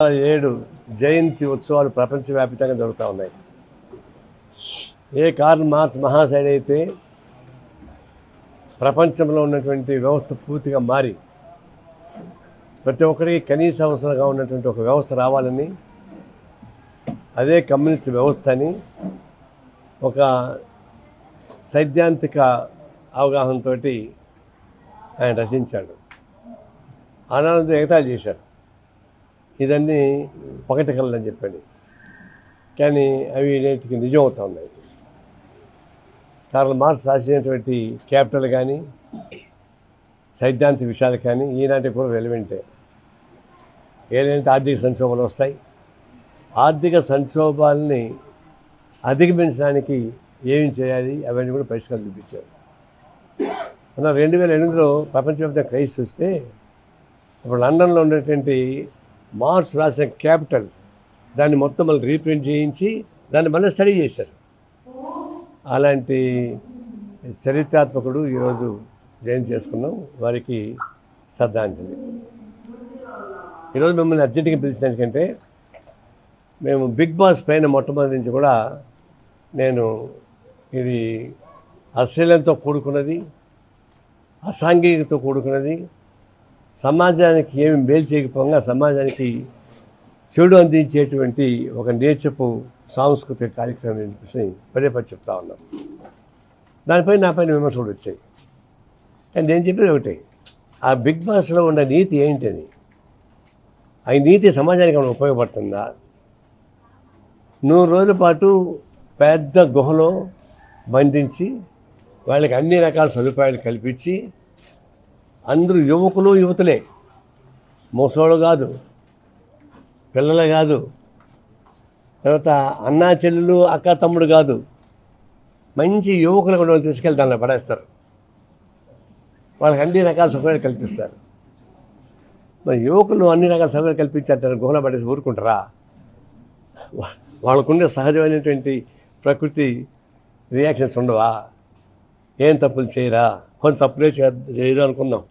ఏడు జయంతి ఉత్సవాలు ప్రపంచవ్యాప్తంగా జరుగుతూ ఉన్నాయి. ఏ కార్ల్ మార్క్స్ మహాశైడ్ అయితే ప్రపంచంలో ఉన్నటువంటి వ్యవస్థ పూర్తిగా మారి ప్రతి ఒక్కరికి కనీస అవసరంగా ఉన్నటువంటి ఒక వ్యవస్థ రావాలని అదే కమ్యూనిస్ట్ వ్యవస్థ అని ఒక సైద్ధాంతిక అవగాహనతో ఆయన రచించాడు. ఆనంద ఎగతాలు చేశాడు ఇదన్నీ పగటి కళ్ళని చెప్పాడు. కానీ అవి నేటికి నిజం అవుతా ఉన్నాయి. కార్ల్ మార్క్స్ రాసినటువంటి క్యాపిటల్ కానీ సైద్ధాంతిక విషయాలు కానీ ఈనాటి కూడా రెలివెంటే ఏదైనా ఆర్థిక సంక్షోభాలు వస్తాయి? ఆర్థిక సంక్షోభాలని అధిగమించడానికి ఏమి చేయాలి? అవన్నీ కూడా పరిష్కారం చూపించారు. అన్న రెండు వేల ఎనిమిదిలో ప్రపంచవ్యాప్తంగా క్రైసిస్ వస్తే ఇప్పుడు లండన్లో ఉన్నటువంటి మార్స్ రాసిన క్యాపిటల్ దాన్ని మొత్తం మళ్ళీ రీప్రింట్ చేయించి దాన్ని మళ్ళీ స్టడీ చేశారు. అలాంటి చరిత్రాత్మకుడు ఈరోజు జయంతి చేసుకున్నాం. వారికి శ్రద్ధాంజలి. ఈరోజు మిమ్మల్ని అర్జెంటుగా పిలిచిన ఎందుకంటే మేము బిగ్ బాస్ పైన మొట్టమొదటి నుంచి కూడా నేను ఇది అశ్లీలంతో కూడుకున్నది అసాంఘికతో కూడుకున్నది సమాజానికి ఏమి మేలు చేయకపోగా సమాజానికి చెడు అందించేటువంటి ఒక నేర్చపు సాంస్కృతిక కార్యక్రమం అని పదే పది చెప్తా ఉన్నాం. దానిపై నా పైన విమర్శలు వచ్చాయి. కానీ నేను చెప్పేది ఒకటే ఆ బిగ్ బాస్లో ఉన్న నీతి ఏంటని? ఆ నీతి సమాజానికి మనం ఉపయోగపడుతుందా? నూరు రోజుల పాటు పెద్ద గుహలో బంధించి వాళ్ళకి అన్ని రకాల సదుపాయాలు కల్పించి అందరూ యువకులు యువతులే. ముసలోళ్ళు కాదు పిల్లలు కాదు. తర్వాత అన్నా చెల్లెలు అక్క తమ్ముడు కాదు. మంచి యువకులు కూడా తీసుకెళ్ళి దానిలో పడేస్తారు. వాళ్ళకి అన్ని రకాల సౌకర్యాలు కల్పిస్తారు. మరి యువకులు అన్ని రకాల సౌకర్యాలు కల్పించారు గుహలో పడేసి ఊరుకుంటారా? వాళ్ళకుండే సహజమైనటువంటి ప్రకృతి రియాక్షన్స్ ఉండవా? ఏం తప్పులు చేయరా? కొంత తప్పులే చే- చేయరు అనుకుందాం.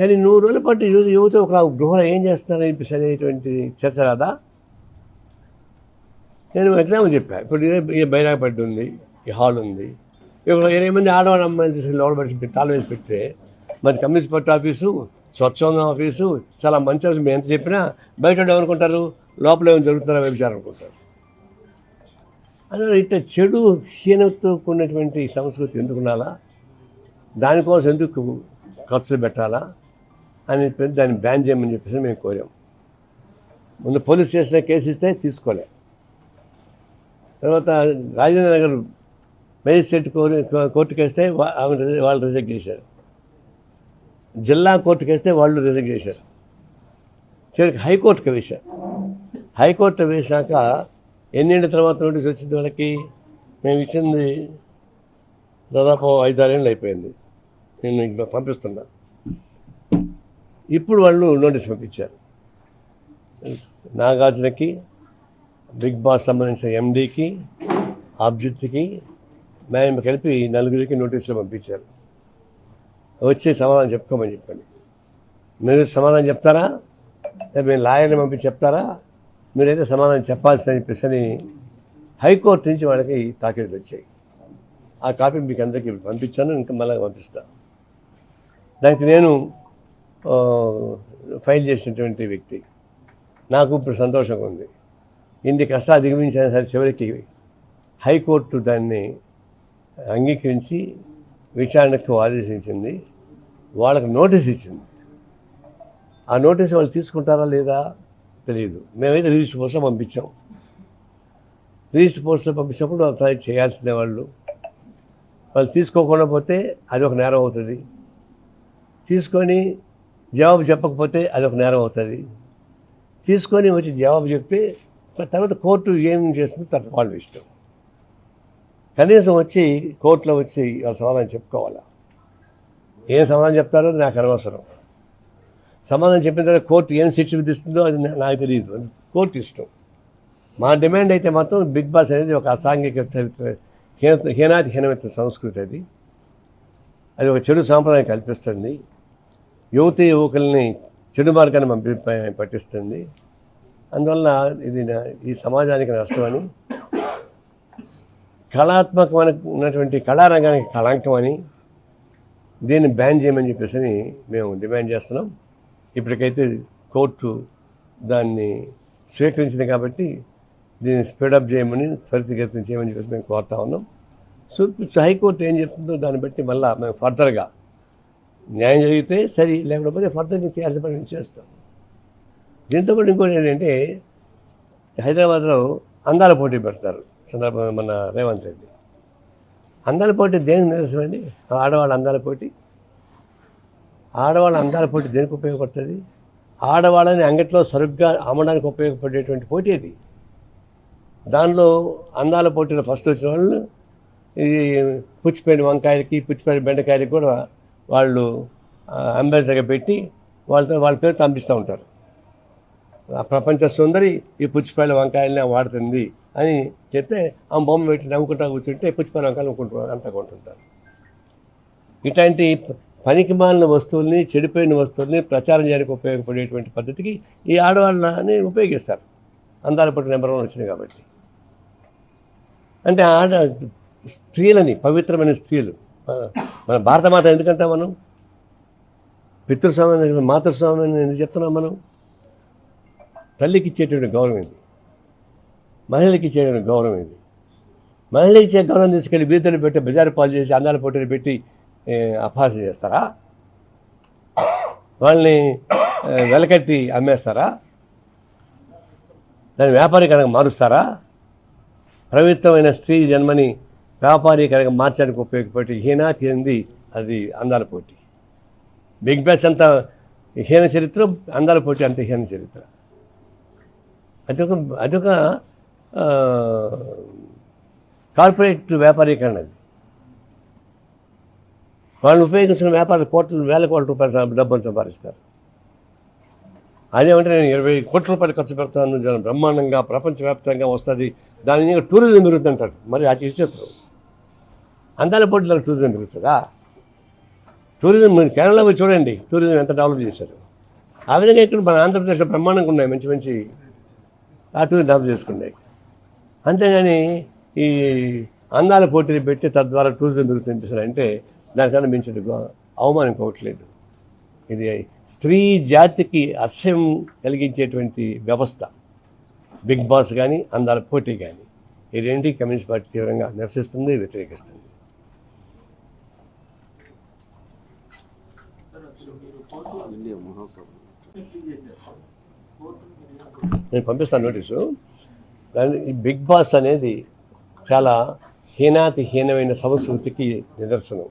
కానీ నూరు రోజుల పాటు యువ యువత ఒక గృహలో ఏం చేస్తున్నారని అనేటువంటి చర్చ రాదా? నేను ఎగ్జాంపుల్ చెప్పాను ఇప్పుడు ఇదే- ఈ బైరాగపట్టి ఉంది ఈ హాల్ ఉంది. ఇప్పుడు ఇరవై మంది ఆడవాళ్ళ అమ్మాయిలు తీసుకుని లోపల పెట్టి తాళం వేసి పెడితే మరి కమ్యూనిస్ట్ పార్టీ ఆఫీసు స్వచ్ఛంద ఆఫీసు చాలా మంచి ఆఫీసు. మేము ఎంత చెప్పినా బయట ఏమనుకుంటారు? లోపల ఏమైనా జరుగుతున్నారో వ్యభిచారం అనుకుంటారు. అదే ఇట్లా చెడు హీనతో కూడినటువంటి సంస్కృతి ఎందుకు ఉండాలా? దానికోసం ఎందుకు ఖర్చులు పెట్టాలా? అని చెప్పి దాన్ని బ్యాన్ చేయమని చెప్పేసి మేము కోరాం. ముందు పోలీస్ స్టేషన్లో కేసు ఇస్తే తీసుకోలే. తర్వాత రాజేంద్ర నగర్ మేజిస్ట్రేట్ కోరి కోర్టుకి వేస్తే ఆమె వాళ్ళు రిజెక్ట్ చేశారు. జిల్లా కోర్టుకి వేస్తే వాళ్ళు రిజెక్ట్ చేశారు. చివరికి హైకోర్టుకి వేశారు. హైకోర్టు వేశాక ఎన్నేళ్ళ తర్వాత నోటీస్ వచ్చింది వాళ్ళకి? మేము ఇచ్చింది దాదాపు ఐదారేళ్ళు అయిపోయింది. నేను ఇంకా పంపిస్తున్నా. ఇప్పుడు వాళ్ళు నోటీస్ పంపించారు. నాగార్జునకి బిగ్ బాస్ సంబంధించిన ఎండీకి అభిజిత్కి మేము కలిపి నలుగురికి నోటీసులు పంపించారు. వచ్చి సమాధానం చెప్పుకోమని చెప్పండి. మీరు సమాధానం చెప్తారా? లేదా మీరు లాయర్ని పంపించి చెప్తారా? మీరైతే సమాధానం చెప్పాల్సిందని చెప్పేసి అని హైకోర్టు నుంచి వాళ్ళకి తాకీదులు వచ్చాయి. ఆ కాపీ మీకు అందరికీ పంపించాను ఇంకా మళ్ళీ పంపిస్తాను దానికి నేను ఫైల్ చేసినటువంటి వ్యక్తి. నాకు ఇప్పుడు సంతోషంగా ఉంది. ఇన్ని కష్టాలు అధిగమించిన సరే చివరికి హైకోర్టు దాన్ని అంగీకరించి విచారణకు ఆదేశించింది. వాళ్ళకి నోటీస్ ఇచ్చింది. ఆ నోటీస్ వాళ్ళు తీసుకుంటారా లేదా తెలియదు మేమైతే రిజిస్టర్ పోస్ట్లో పంపించాం. రిజిస్టర్ పోస్ట్లో పంపించినప్పుడు అప్లై చేయాల్సిందే వాళ్ళు. వాళ్ళు తీసుకోకుండా పోతే అది ఒక నేరం అవుతుంది. తీసుకొని జవాబు చెప్పకపోతే అది ఒక నేరం అవుతుంది. తీసుకొని వచ్చి జవాబు చెప్తే తర్వాత కోర్టు ఏం చేస్తుందో తర్వాత వాళ్ళు ఇష్టం. కనీసం వచ్చి కోర్టులో వచ్చి వాళ్ళ సమాధానం చెప్పుకోవాలా? ఏం సమాధానం చెప్తారో అది నాకు అనవసరం. సమాధానం చెప్పిన తర్వాత కోర్టు ఏం శిక్ష విధిస్తుందో అది నాకు తెలియదు. అది కోర్టు ఇష్టం. మా డిమాండ్ అయితే మాత్రం బిగ్ బాస్ అనేది ఒక అసాంఘిక చరిత్ర హీన హీనాతి హీనమైన సంస్కృతి అది. అది ఒక చెడు సాంప్రదాయం కల్పిస్తుంది. యువతి యువకుల్ని చెడు మార్గాన్ని పంపి పట్టిస్తుంది. అందువల్ల ఇది ఈ సమాజానికి నష్టమని కళాత్మకమైనటువంటి కళారంగానికి కళాంకం అని దీన్ని బ్యాన్ చేయమని చెప్పేసి అని మేము డిమాండ్ చేస్తున్నాం. ఇప్పటికైతే కోర్టు దాన్ని స్వీకరించింది కాబట్టి దీన్ని స్పీడప్ చేయమని త్వరితగతిన చేయమని చెప్పేసి మేము కోరుతా ఉన్నాం. సో హైకోర్టు ఏం చెప్తుందో దాన్ని బట్టి మళ్ళీ మేము ఫర్దర్గా న్యాయం జరిగితే సరి లేకపోతే ఫర్దర్గా చేయాల్సిన పని చేస్తాం దీంతో కూడా ఇంకోటి ఏంటంటే హైదరాబాద్లో అందాల పోటీ పెడతారు సందర్భంగా మన రేవంత్ రెడ్డి. అందాల పోటీ దేనికి నిరసనండి ఆడవాళ్ళ అందాల పోటీ. ఆడవాళ్ళ అందాల పోటీ దేనికి ఉపయోగపడుతుంది? ఆడవాళ్ళని అంగట్లో సరుగ్గా అమ్మడానికి ఉపయోగపడేటువంటి పోటీ అది దానిలో అందాల పోటీలో ఫస్ట్ వచ్చిన వాళ్ళు ఈ పుచ్చిపోయిన వంకాయలకి పుచ్చిపోయిన బెండకాయలకి కూడా వాళ్ళు అంబాసిడర్గా పెట్టి వాళ్ళతో వాళ్ళ పేరు పంపిస్తూ ఉంటారు. ప్రపంచ సుందరి ఈ పుచ్చిపాయల వంకాయలనే వాడుతుంది అని చెప్తే ఆ బొమ్మ పెట్టి నవ్వుకుంటా కూర్చుంటే పుచ్చిపాయల వంకాయలు అనుకుంటున్నారు అంతా కొంటుంటారు. ఇట్లాంటి పనికి మాలిన వస్తువుల్ని చెడిపోయిన వస్తువుల్ని ప్రచారం చేయడానికి ఉపయోగపడేటువంటి పద్ధతికి ఈ ఆడవాళ్ళని ఉపయోగిస్తారు. అందాల పట్టు నెంబర్ వన్ వచ్చినాయి కాబట్టి. అంటే ఆడ స్త్రీలని పవిత్రమైన స్త్రీలు మన భారతమాత ఎందుకంటాం మనం? పితృస్వామి మాతృస్వామి ఎందుకు చెప్తున్నాం మనం? తల్లికి ఇచ్చేటువంటి గౌరవం ఇది మహిళకి ఇచ్చేటువంటి గౌరవం ఇది మహిళకి ఇచ్చే గౌరవం తీసుకెళ్ళి బీదలు పెట్టి బజారు పాలు చేసి అందాల పోటీలు పెట్టి అపహాస చేస్తారా? వాళ్ళని వెలకట్టి అమ్మేస్తారా? దాన్ని వ్యాపారీకరంగా మారుస్తారా? పవిత్రమైన స్త్రీ జన్మని వ్యాపారీకరంగా మార్చడానికి ఉపయోగపడి హీన కింది అది అందాల పోటీ. బిగ్ బాస్ అంత హీన చరిత్ర అందాల పోటీ అంత హీన చరిత్ర. అదొక అదొక కార్పొరేట్ వ్యాపారీకరణ అది. వాళ్ళు ఉపయోగించిన వ్యాపార కోట్లు వేల కోట్ల రూపాయలు డబ్బులు సంపాదిస్తారు. అదేమంటే నేను ఇరవై కోట్ల రూపాయలు ఖర్చు పెడతాను బ్రహ్మాండంగా ప్రపంచవ్యాప్తంగా వస్తుంది దాని టూరిజం పెరుగుతుంటారు మరి అది విచిత్రం. అందాల పోటీలో టూరిజం పెరుగుతుందా? టూరిజం మీరు కేరళలో పోయి చూడండి టూరిజం ఎంత డెవలప్ చేశారు. ఆ విధంగా ఇక్కడ మన ఆంధ్రప్రదేశ్లో బ్రహ్మాండంగా ఉన్నాయి మంచి మంచి ఆ టూరిజం డెవలప్ చేసుకున్నాయి. అంతేగాని ఈ అందాల పోటీలు పెట్టి తద్వారా టూరిజం పెరుగుతుంది అంటే దానికన్నా మించిన అవమానం కావట్లేదు ఇది స్త్రీ జాతికి అసహ్యం కలిగించేటువంటి వ్యవస్థ. బిగ్ బాస్ కానీ అందాల పోటీ కానీ ఈ రెండింటి కమ్యూనిస్ట్ పార్టీ తీవ్రంగా నిరసిస్తుంది వ్యతిరేకిస్తుంది. ఇండియా మహాసభ నేను పంపిస్తాను నోటీసు. దాని ఈ బిగ్ బాస్ అనేది చాలా హీనాతి హీనమైన సంస్కృతికి నిదర్శనం.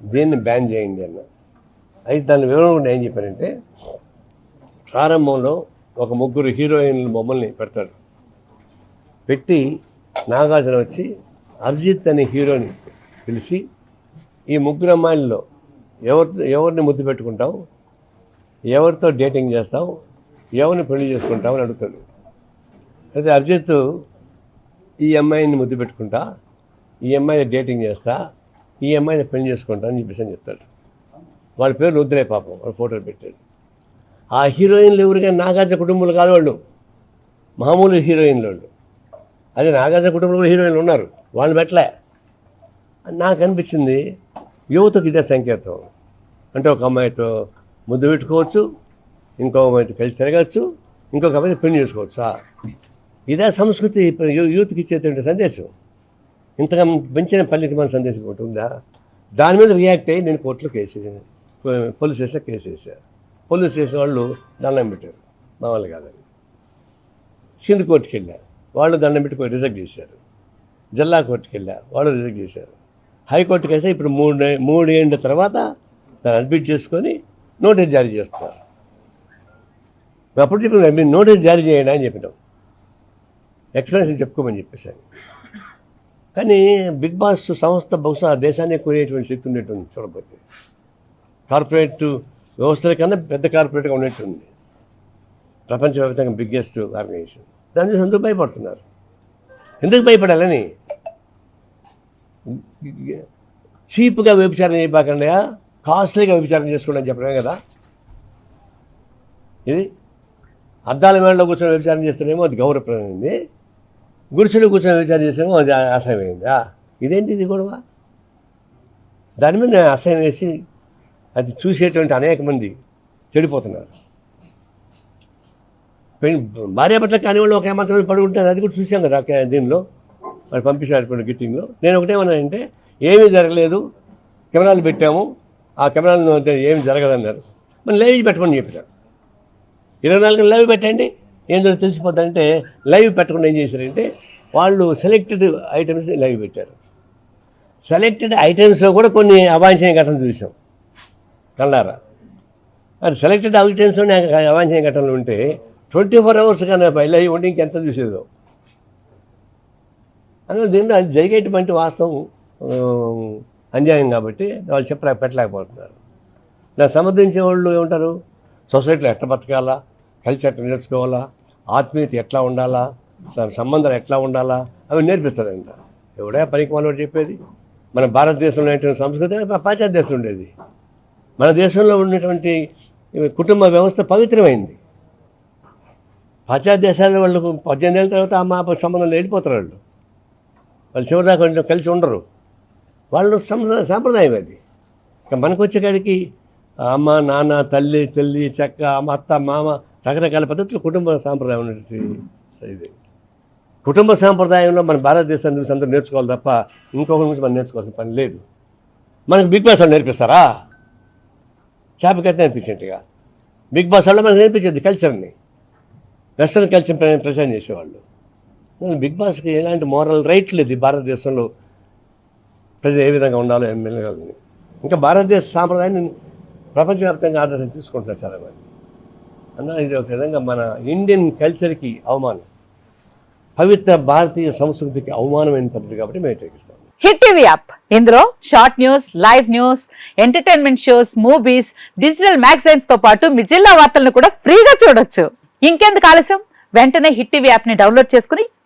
దీన్ని బ్యాన్ చేయండి అన్న. అయితే దాని వివరణ కూడా ఏం చెప్పారంటే ప్రారంభంలో ఒక ముగ్గురు హీరోయిన్లు మమ్మల్ని పెడతాడు. పెట్టి నాగార్జున వచ్చి అభిజిత్ అనే హీరోని పిలిచి ఈ ముగ్గురు అమ్మాయిల్లో ఎవరి ఎవరిని ముద్దు పెట్టుకుంటావు? ఎవరితో డేటింగ్ చేస్తావు? ఎవరిని పెళ్ళి చేసుకుంటావు అని అడుగుతాడు. అయితే అభిజిత్ ఈ అమ్మాయిని ముద్దు పెట్టుకుంటా ఈ అమ్మాయి డేటింగ్ చేస్తా ఈ అమ్మాయిని పెళ్ళి చేసుకుంటా అని చెప్పేసి అని చెప్తాడు. వాళ్ళ పేరు రుద్రే పాపం వాళ్ళ ఫోటోలు పెట్టాడు. ఆ హీరోయిన్లు ఎవరికైనా నాగార్జున కుటుంబాలు కాదు వాళ్ళు. మామూలు హీరోయిన్లు వాళ్ళు. అదే నాగార్జున కుటుంబంలో హీరోయిన్లు ఉన్నారు. వాళ్ళు పెట్టలే. నాకు అనిపించింది యువతకు ఇదే సంకేతం. అంటే ఒక అమ్మాయితో ముద్దు పెట్టుకోవచ్చు ఇంకో అమ్మాయితో కలిసి తిరగచ్చు ఇంకొక అమ్మాయితో పెళ్ళి చేసుకోవచ్చా. ఇదే సంస్కృతి యూత్కి ఇచ్చేటువంటి సందేశం. ఇంతగా పెంచిన పల్లెకి మన సందేశం ఒకటి ఉందా? దాని మీద రియాక్ట్ అయ్యి నేను కోర్టులో కేసు పోలీస్ స్టేషన్లో కేసు వేశాను పోలీస్ స్టేషన్ వాళ్ళు దండం పెట్టారు. మా వాళ్ళు కాదని. సింధు కోర్టుకి వెళ్ళారు వాళ్ళు దండం పెట్టి రిజెక్ట్ చేశారు. జిల్లా కోర్టుకి వెళ్ళారు వాళ్ళు రిజెక్ట్ చేశారు. హైకోర్టుకి వేస్తే ఇప్పుడు మూడు మూడు ఏళ్ళ తర్వాత దాన్ని అడ్మిట్ చేసుకొని నోటీస్ జారీ చేస్తున్నారు. అప్పుడు చెప్పిన మీరు నోటీస్ జారీ చేయండి అని చెప్పినాం ఎక్స్ప్లెనేషన్ చెప్పుకోమని చెప్పేసాను కానీ బిగ్ బాస్ సంస్థ బహుశా దేశాన్ని కొనేటువంటి శక్తి ఉండేటుంది చూడబోతే కార్పొరేట్ వ్యవస్థల కన్నా పెద్ద కార్పొరేట్గా ఉన్నట్టుంది ప్రపంచవ్యాప్తంగా బిగ్గెస్ట్ ఆర్గనైజేషన్ దాని చూసి ఎందుకు భయపడుతున్నారు? ఎందుకు భయపడాలని? చీప్గా వ్యభిచారం చేయబాకండి కాస్ట్లీగా వ్యభిచారం చేసుకోండి అని చెప్పడమే కదా? ఇది అద్దాల మేడలో కూర్చొని వ్యభిచారం చేస్తేనేమో అది గౌరవప్రదమైంది. గురుసెలు కూర్చొని వ్యభిచారం చేస్తేనేమో అది అసహ్యమైంది. ఇదేంటి ఇది గొడవ? దాని మీద నేను అసహ్యం వేసి అది చూసేటువంటి అనేక మంది చెడిపోతున్నారు. భార్య పట్ల కానివాళ్ళు ఒక ఏమాత్రం పడి ఉంటే అది కూడా చూసాం కదా దీనిలో. మరి పంపించినటువంటి గిట్టింగ్లో నేను ఒకటేమన్నానంటే ఏమీ జరగలేదు కెమెరాలు పెట్టాము ఆ కెమెరాలను ఏమి జరగదన్నారు. మరి లైవ్ పెట్టమని చెప్పినారు ఇరవై నాలుగు లైవ్ పెట్టండి. ఏందో తెలిసిపోతుందంటే లైవ్ పెట్టకుండా ఏం చేశారంటే వాళ్ళు సెలెక్టెడ్ ఐటమ్స్ లైవ్ పెట్టారు. సెలెక్టెడ్ ఐటమ్స్లో కూడా కొన్ని అవాంఛనీయ ఘటనలు చూసాం. కళ్ళారా? మరి సెలెక్టెడ్ ఐటమ్స్లో అవాంఛనీయ ఘటనలు ఉంటే ట్వంటీ ఫోర్ అవర్స్ కానీ లైవ్ ఉంటే ఇంకెంత చూసేదో. అందులో దీంట్లో జరిగేటువంటి వాస్తవం అన్యాయం కాబట్టి వాళ్ళు చెప్పలే పెట్టలేకపోతున్నారు. దాన్ని సమర్థించే వాళ్ళు ఏమంటారు? సొసైటీలో ఎట్లా బతకాలా? కలిసి ఎట్లా నేర్చుకోవాలా? ఆత్మీయత ఎట్లా ఉండాలా? సంబంధాలు ఎట్లా ఉండాలా? అవి నేర్పిస్తారంట ఎవడే పనికి వాళ్ళు చెప్పేది? మన భారతదేశంలో ఉన్నటువంటి సంస్కృతి? పాశ్చాత్య దేశం ఉండేది. మన దేశంలో ఉన్నటువంటి కుటుంబ వ్యవస్థ పవిత్రమైంది. పాశ్చాత్య దేశాల వాళ్ళు పద్దెనిమిది ఏళ్ళ తర్వాత అమ్మ అప్ప సంబంధంలో వెళ్ళిపోతారు వాళ్ళు. వాళ్ళు చివరిదాకా కొంచెం కలిసి ఉండరు. వాళ్ళు సంప్రదాయం సాంప్రదాయం అది. ఇక మనకు వచ్చేకాడికి అమ్మ నాన్న తల్లి తల్లి చెక్క అమ్మ అత్త మామ రకరకాల పద్ధతులు కుటుంబ సాంప్రదాయం ఉన్నటువంటి ఇది. కుటుంబ సాంప్రదాయంలో మన భారతదేశం నుంచి అందరూ నేర్చుకోవాలి తప్ప ఇంకొకరి నుంచి మనం నేర్చుకోవాల్సిన పని లేదు. మనకు బిగ్ బాస్ వాళ్ళు నేర్పిస్తారా? చేపకైతే నేర్పించేట్టుగా బిగ్ బాస్ వాళ్ళు మనకు నేర్పించేది కల్చర్ని వెస్ట్రన్ కల్చర్ ప్రచారం చేసేవాళ్ళు. బిగ్ బాస్కి ఎలాంటి మోరల్ రైట్ లేదు భారతదేశంలో. ప్రజలు ఏ విధంగా ఉండాలో ఎమ్మెల్యే ఇంకా భారతదేశ సాంప్రదాయాన్ని ప్రపంచవ్యాప్తంగా ఆదర్శం తీసుకుంటున్నారు చాలామంది అన్న ఇది ఒక విధంగా మన ఇండియన్ కల్చర్కి అవమానం. పవిత్ర భారతీయ సంస్కృతికి అవమానమైన పద్ధతి కాబట్టి మేము వ్యతిరేకిస్తాం. Hit TV app. ఇందులో short news live news entertainment shows movies digital మ్యాగజైన్స్తో పాటు మీ జిల్లా వార్తలను కూడా ఫ్రీగా చూడొచ్చు. ఇంకెందుకు ఆలస్యం? వెంటనే హిట్ టీవీ యాప్ని డౌన్లోడ్ చేసుకుని